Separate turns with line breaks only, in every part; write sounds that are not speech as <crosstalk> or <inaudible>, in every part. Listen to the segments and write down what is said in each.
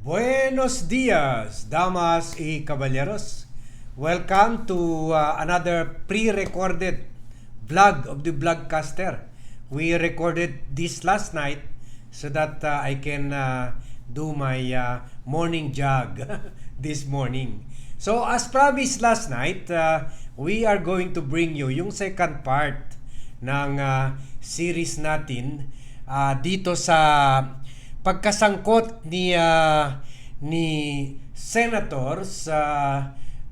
Buenos dias, damas y caballeros. Welcome to uh, another pre-recorded vlog of the vlogcaster. We recorded this last night so that uh, I can uh, do my uh, morning jog <laughs> this morning. So as promised last night, uh, we are going to bring you yung second part ng uh, series natin uh, dito sa pagkasangkot ni ah, ni Senator sa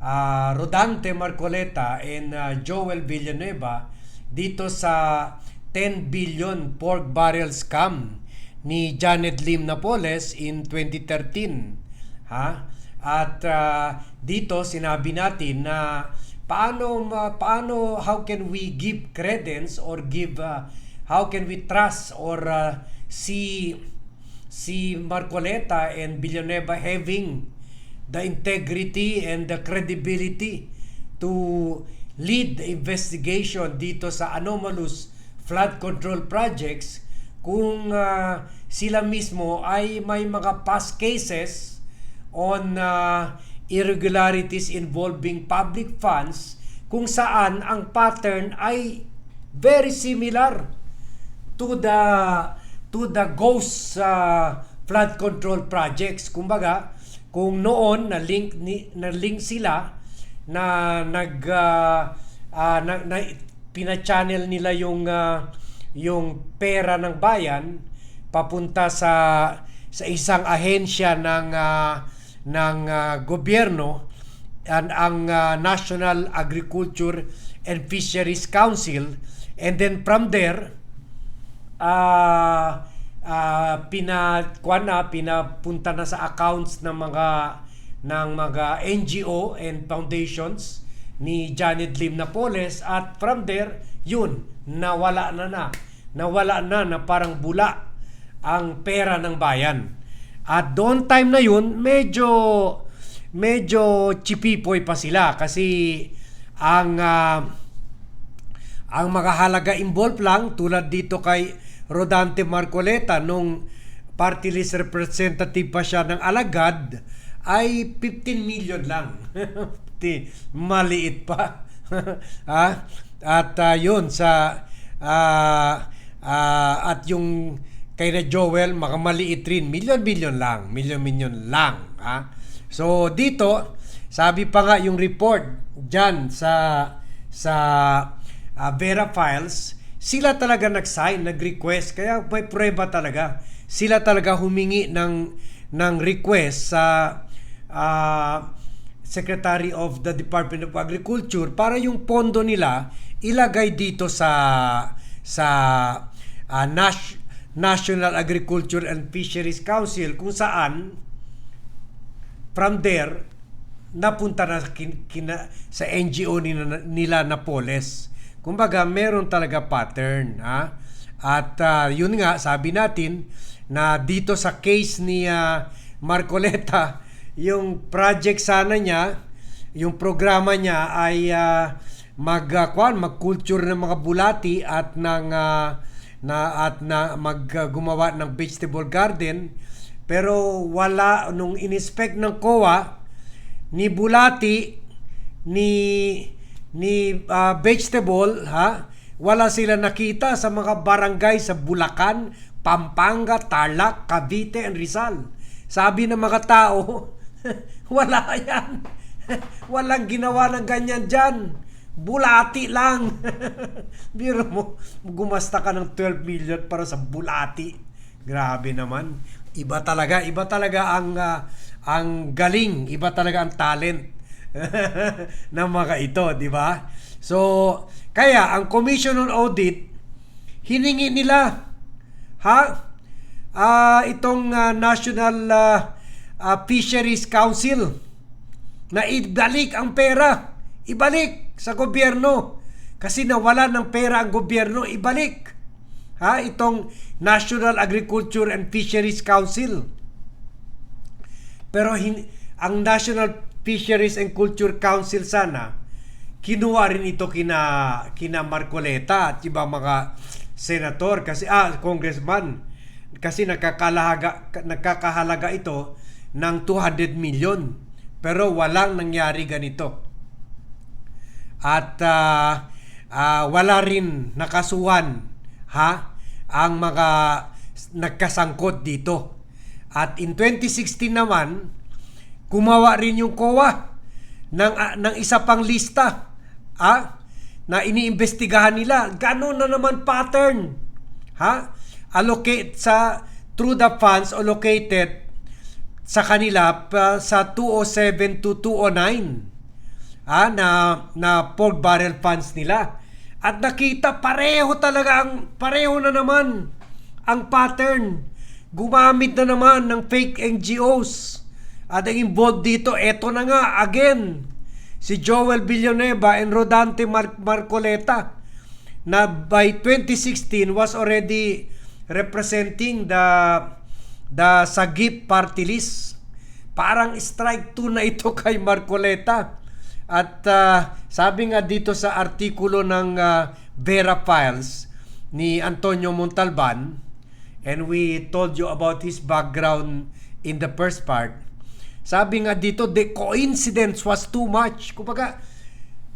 ah, Rodante Marcoleta and ah, Joel Villanueva dito sa 10 billion pork barrel scam ni Janet Lim Napoles in 2013 ha? At ah, dito sinabi natin na paano ma- paano how can we give credence or give ah, how can we trust or ah, see si Marcoleta and Villanueva having the integrity and the credibility to lead the investigation dito sa anomalous flood control projects kung ah, sila mismo ay may mga past cases on ah, irregularities involving public funds kung saan ang pattern ay very similar to the to the ghost uh, flood control projects. Kumbaga, kung noon na link ni na link sila na nag uh, uh, na, na pina-channel nila yung uh, yung pera ng bayan papunta sa sa isang ahensya ng uh, ng uh, gobyerno ang, ang uh, National Agriculture and Fisheries Council and then from there ah ah pina kuwan na pinapunta na sa accounts ng mga ng mga NGO and foundations ni Janet Lim Napoles at from there yun nawala na na. Nawala na na parang bula ang pera ng bayan. At doon time na yun medyo medyo chipipoy pa sila kasi ang ah, ang mga halaga involved lang tulad dito kay Rodante Marcoleta nung party list representative pa siya ng Alagad ay 15 million lang. <laughs> Maliit pa. ha? <laughs> At ah, yun sa ah, ah, at yung kay na Joel makamaliit rin. Million-million lang. Million-million lang. Ha? So dito, sabi pa nga yung report dyan sa sa uh, Vera Files, sila talaga nag-sign, nag-request. Kaya may prueba talaga. Sila talaga humingi ng ng request sa uh, Secretary of the Department of Agriculture para yung pondo nila ilagay dito sa sa uh, Nas- National Agriculture and Fisheries Council kung saan from there napunta na kin, kina, sa NGO nila, nila Napoles. Kumbaga, meron talaga pattern. Ha? At ah, yun nga, sabi natin na dito sa case ni ah, Marcoleta, <laughs> yung project sana niya, yung programa niya ay uh, mag uh, mag-culture ng mga bulati at ng ah, na at na mag ah, gumawa ng vegetable garden pero wala nung inspect ng COA ni bulati ni ni ah, vegetable ha wala sila nakita sa mga barangay sa Bulacan, Pampanga, Tarlac, Cavite and Rizal. Sabi ng mga tao, <laughs> wala yan. <laughs> Walang ginawa ng ganyan dyan. Bulati lang. <laughs> Biro mo, gumasta ka ng 12 million para sa bulati. Grabe naman. Iba talaga, iba talaga ang ah, ang galing, iba talaga ang talent <laughs> ng mga ito, di ba? So, kaya ang Commission on Audit hiningi nila ha ah itong ah, National ah, ah, Fisheries Council na ibalik ang pera, ibalik sa gobyerno kasi nawala ng pera ang gobyerno, ibalik. Ha, itong National Agriculture and Fisheries Council. Pero hin- ang National Fisheries and Culture Council sana kinuha rin ito kina kina Marcoleta at iba mga senator kasi ah congressman kasi nakakalahaga nakakahalaga ito ng 200 million. Pero walang nangyari ganito. At ah, ah, wala rin nakasuhan ha ang mga nagkasangkot dito. At in 2016 naman, kumawa rin yung COA ng, ah, ng isa pang lista ah, na iniimbestigahan nila. Gano'n na naman pattern. Ha? Allocate sa through the funds allocated sa kanila pa, sa 207 to 209 ah, na, na pork barrel funds nila. At nakita pareho talaga ang pareho na naman ang pattern. Gumamit na naman ng fake NGOs. At ang involved dito, eto na nga, again, si Joel Villanueva and Rodante Mar- Marcoleta na by 2016 was already representing the the Sagip party list. Parang strike 2 na ito <laughs> kay Marcoleta. At ah, sabi nga dito sa artikulo ng ah, Vera Files ni Antonio Montalban, and we told you about his background in the first part, sabi nga dito, the coincidence was too much. Kumbaga,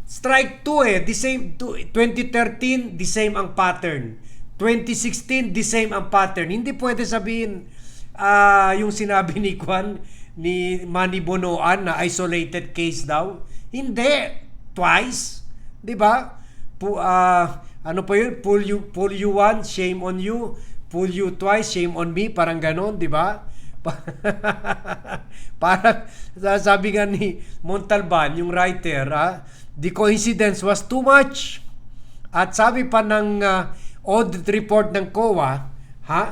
strike 2 eh, the same, to- 2013, the same ang pattern. 2016, the same ang pattern. Hindi pwede sabihin ah, yung sinabi <laughs> ni Kwan, ni Manny Bonoan na isolated case daw. Hindi. Twice. Di ba? Pu, ah, ano pa yun? Pull you, pull you once, shame on you. Pull you twice, shame on me. Parang ganon, di ba? <laughs> Parang sabi nga ni Montalban, yung writer, ah, the coincidence was too much. At sabi pa ng ah, audit report ng COA, ha?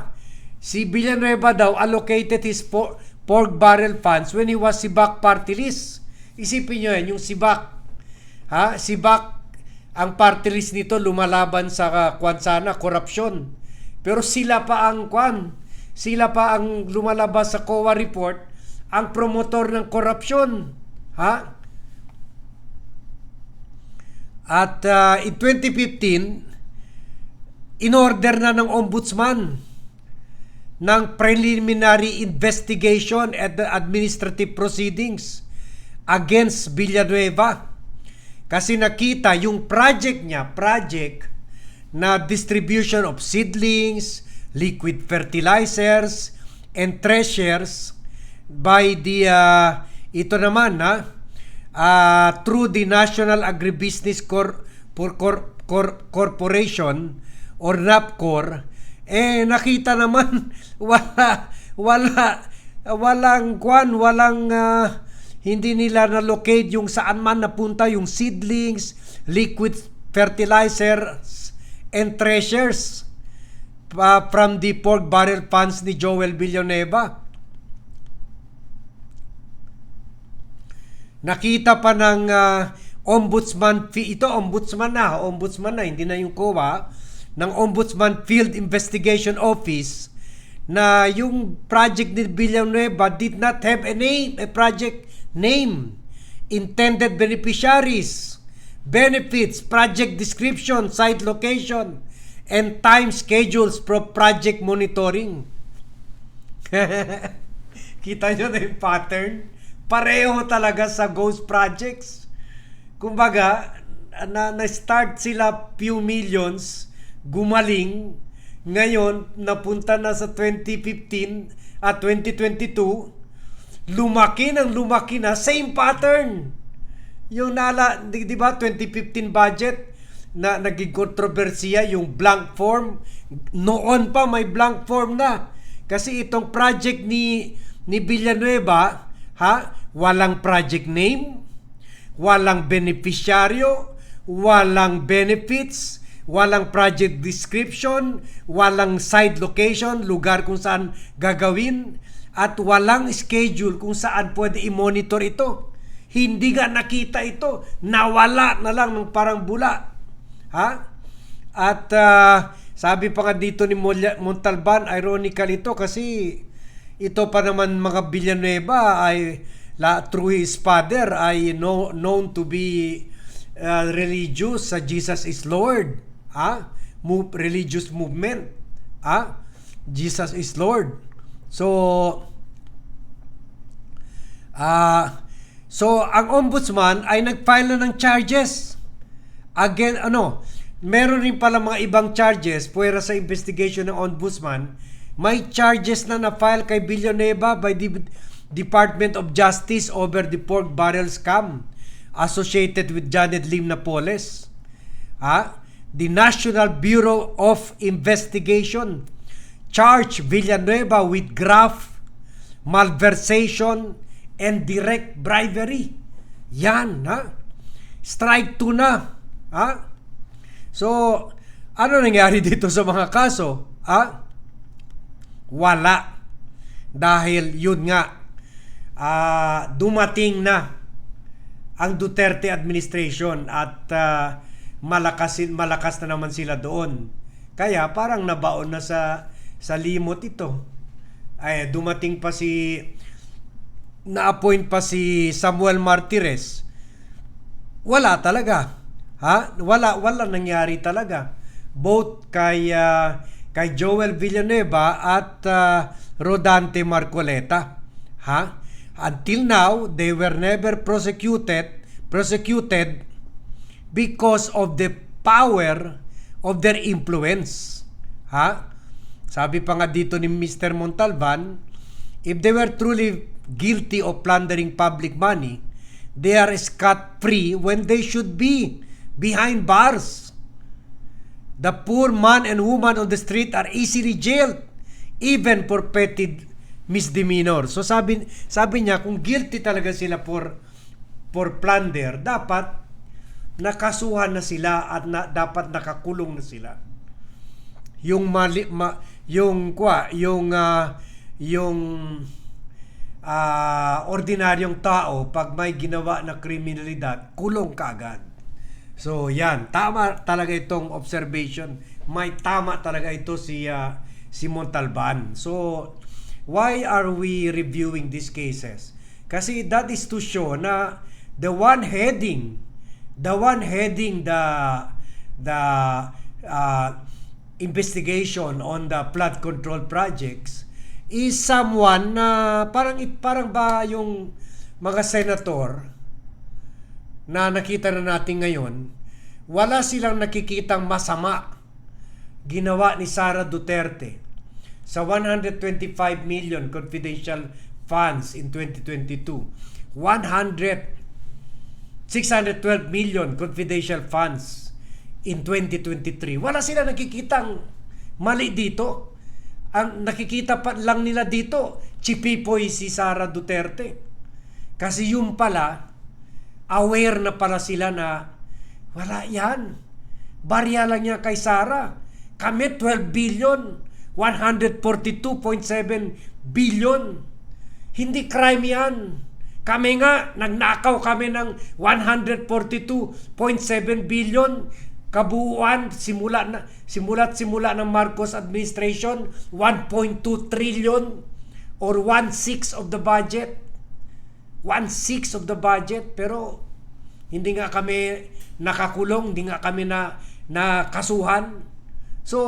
Si Villanueva daw allocated his por- pork barrel funds when he was Sibak party list. Isipin nyo yan, yung Sibak. Ha? Sibak, ang party list nito lumalaban sa uh, kwan korupsyon. Pero sila pa ang kwan. Sila pa ang lumalabas sa COA report ang promotor ng korupsyon. Ha? At uh, in 2015, in-order na ng ombudsman ng preliminary investigation at the administrative proceedings against Villanueva. Kasi nakita yung project niya, project na distribution of seedlings, liquid fertilizers, and treasures by the, uh, ito naman na, uh, through the National Agribusiness Cor- Cor- Cor- Cor- Corporation or NAPCOR, eh nakita naman <laughs> wala wala walang kwan walang ah, hindi nila na locate yung saan man napunta yung seedlings liquid fertilizers and treasures pa from the pork barrel funds ni Joel Villanueva. Nakita pa ng ah, ombudsman ito ombudsman na ombudsman na hindi na yung COA ng Ombudsman Field Investigation Office na yung project ni Villanueva did not have a name, a project name, intended beneficiaries, benefits, project description, site location, and time schedules for project monitoring. <laughs> Kita nyo na yung pattern? Pareho talaga sa ghost projects. Kumbaga, na, na-start sila few millions, gumaling, ngayon, napunta na sa 2015 at 2022, lumaki ng lumaki na, same pattern. Yung nala, di, di ba, 2015 budget, na naging kontrobersiya yung blank form. Noon pa may blank form na. Kasi itong project ni ni Villanueva, ha, walang project name, walang beneficiaryo, walang benefits, walang project description, walang site location, lugar kung saan gagawin, at walang schedule kung saan pwede i-monitor ito. Hindi nga nakita ito. Nawala na lang ng parang bula. Ha? At ah, sabi pa nga dito ni Montalban, ironical ito kasi ito pa naman mga Villanueva ay la, through his father ay no, known to be uh, religious sa Jesus is Lord. Ha? Move, religious movement. Ha? Jesus is Lord. So, Ah, so ang ombudsman ay nag-file na ng charges. Again, ano, meron rin pala mga ibang charges puwera sa investigation ng ombudsman. May charges na na-file kay Villanueva by the Department of Justice over the pork barrel scam associated with Janet Lim Napoles. Ah, the National Bureau of Investigation charged Villanueva with graft, malversation, and direct bribery. Yan, ha? Strike 2 na. Ha? So, ano nangyari <laughs> dito sa mga kaso? Ha? Wala. Dahil yun nga, ah, dumating na ang Duterte administration at ah, malakas malakas na naman sila doon. Kaya parang nabaon na sa sa limot ito. Ay dumating pa si na-appoint pa si Samuel Martires. Wala talaga. Ha? Wala wala nangyari talaga. Both kay ah, kay Joel Villanueva at ah, Rodante Marcoleta. Ha? Until now, they were never prosecuted prosecuted because of the power of their influence. Ha? Sabi pa nga dito ni Mr. Montalban, if they were truly guilty of plundering public money, they are scot-free when they should be behind bars. The poor man and woman on the street are easily jailed even for petty misdemeanor. So sabi sabi niya kung guilty talaga sila for for plunder, dapat nakasuhan na sila at na, dapat nakakulong na sila. Yung mali ma, yung kwa, yung ah, yung ah, ordinaryong tao pag may ginawa na kriminalidad, kulong kaagad. So yan, tama talaga itong observation. May tama talaga ito si ah, si Montalban. So why are we reviewing these cases? Kasi that is to show na the one heading the one heading the the uh, investigation on the flood control projects is someone na parang parang ba yung mga senator na nakita na natin ngayon wala silang nakikitang masama ginawa ni Sara Duterte sa 125 million confidential funds in 2022 100 612 million confidential funds in 2023. Wala sila nakikitang mali dito. Ang nakikita pa lang nila dito, chipipoy si Sara Duterte. Kasi yung pala, aware na pala sila na wala yan. Barya lang niya kay Sara. Kami 12 billion, 142.7 billion. Hindi crime yan. Kami nga, nagnakaw kami ng 142.7 billion kabuuan simula na simula't simula ng Marcos administration 1.2 trillion or 1/6 of the budget 1/6 of the budget pero hindi nga kami nakakulong hindi nga kami na nakasuhan so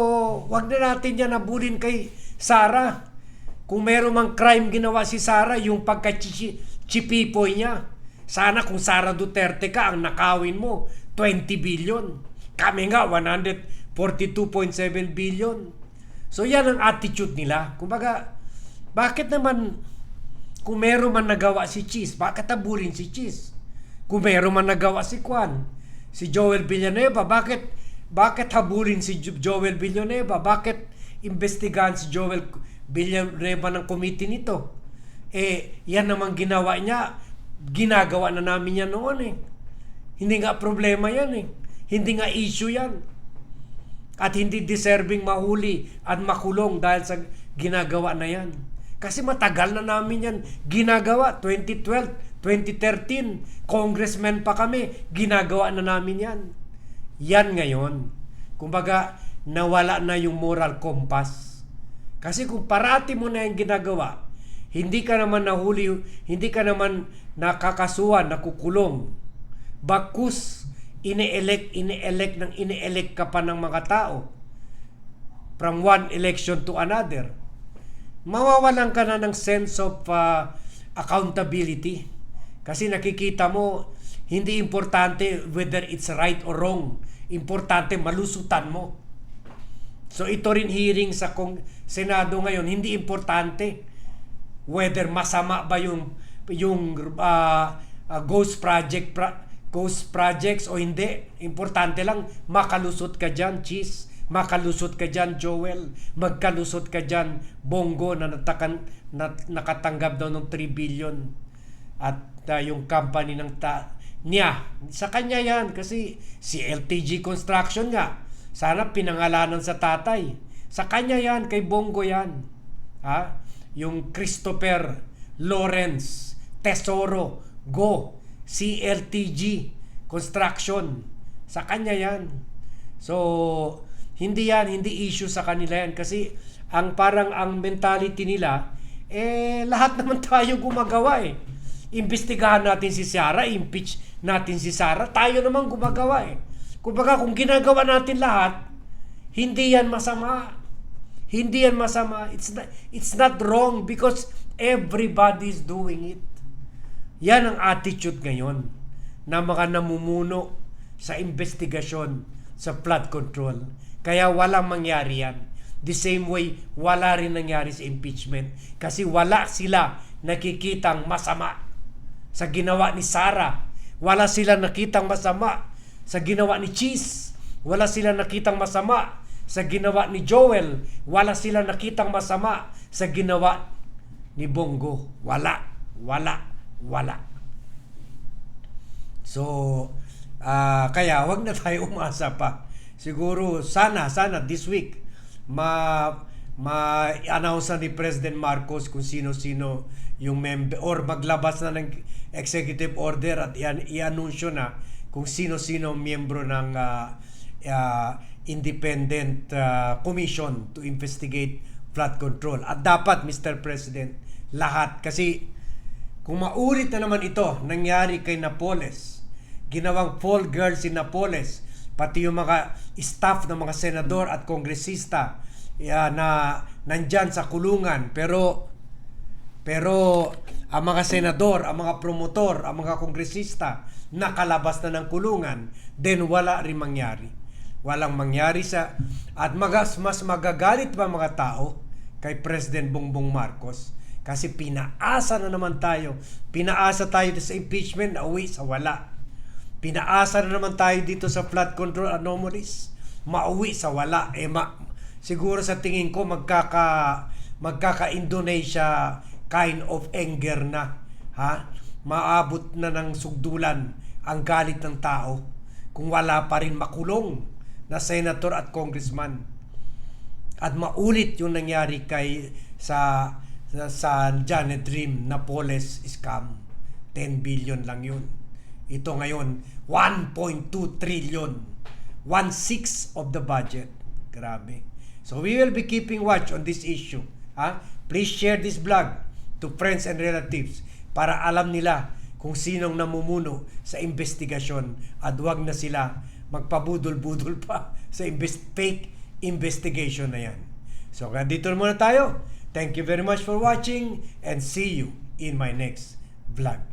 wag na natin yan nabulin kay Sara kung meron mang crime ginawa si Sara yung pagkachichi chipipoy niya. Sana kung Sara Duterte ka, ang nakawin mo, 20 billion. Kami nga, 142.7 billion. So yan ang attitude nila. Kumbaga, bakit naman, kung meron man nagawa si Cheese, bakit abulin si Cheese? Kung meron man nagawa si Kwan, si Joel Villanueva, bakit bakit habulin si Joel Villanueva? Bakit investigahan si Joel Villanueva ng committee nito? Eh, yan naman ginawa niya. Ginagawa na namin yan noon eh. Hindi nga problema yan eh. Hindi nga issue yan. At hindi deserving mahuli at makulong dahil sa ginagawa na yan. Kasi matagal na namin yan ginagawa. 2012, 2013, congressman pa kami, ginagawa na namin yan. Yan ngayon. Kumbaga, nawala na yung moral compass. Kasi kung parati mo na yung ginagawa, hindi ka naman nahuli, hindi ka naman nakakasuhan, nakukulong. Bakus, ine-elect, ine-elect ng ine-elect ka pa ng mga tao. From one election to another. Mawawalan ka na ng sense of uh, accountability. Kasi nakikita mo, hindi importante whether it's right or wrong. Importante malusutan mo. So ito rin hearing sa kong Senado ngayon, hindi importante whether masama ba yung yung ah, ah, ghost project pra- ghost projects o hindi. Importante lang makalusot ka diyan, cheese. Makalusot ka diyan, Joel. Magkalusot ka diyan, Bongo na natakan na, nakatanggap daw ng 3 billion. At ah, yung company ng ta niya. Sa kanya yan kasi si LTG Construction nga. Sana pinangalanan sa tatay. Sa kanya yan kay Bongo yan. Ha? Yung Christopher Lawrence Tesoro Go CLTG Construction. Sa kanya yan. So hindi yan hindi issue sa kanila yan kasi ang parang ang mentality nila eh lahat <laughs> naman tayo gumagawa eh imbestigahan natin si Sara, impeach natin si Sara, tayo naman gumagawa eh. Kumbaga kung ginagawa natin lahat, hindi yan masama. Hindi yan masama. It's not, it's not wrong because everybody is doing it. Yan ang attitude ngayon na mga namumuno sa investigasyon sa flood control. Kaya walang mangyari yan. The same way, wala rin nangyari sa impeachment. Kasi wala sila nakikitang masama sa ginawa ni Sarah. Wala sila nakitang masama sa ginawa ni Cheese. Wala sila nakitang masama sa ginawa ni Joel. Wala sila nakitang masama sa ginawa ni Bongo. Wala. Wala. Wala. So, ah, kaya wag na tayo <laughs> umasa pa. Siguro, sana, sana this week, ma ma-announce na ni President Marcos kung sino-sino yung member or maglabas na ng executive order at i-anunsyo na kung sino-sino miyembro ng ah, ah, independent ah, commission to investigate flood control. At dapat Mr. President, lahat kasi kung maulit na naman ito nangyari kay Napoles, ginawang fall girl si Napoles, pati yung mga staff ng mga senador at kongresista ya, na nandyan sa kulungan pero pero ang mga senador, ang mga promotor, ang mga kongresista nakalabas na ng kulungan, then wala rin mangyari. Walang mangyari sa at magas mas magagalit pa mga tao kay President Bongbong Marcos kasi pinaasa na naman tayo. Pinaasa tayo sa impeachment na uwi sa wala. Pinaasa na naman tayo dito sa flood control anomalies. Mauwi sa wala. Eh, ma, siguro sa tingin ko magkaka magkaka-Indonesia kind of anger na. Ha? Maabot na ng sugdulan ang galit ng tao kung wala pa rin makulong na senator at congressman. At maulit yung nangyari kay sa sa, sa Janet Dream Napoles scam. 10 billion lang yun. Ito ngayon, 1.2 trillion. One-sixth of the budget. Grabe. So we will be keeping watch on this issue. Ha? Please share this vlog to friends and relatives para alam nila kung sinong namumuno sa investigasyon at wag na sila magpabudol-budol pa <laughs> sa invest fake investigation na yan. So, dito na muna tayo. Thank you very much for watching and see you in my next vlog.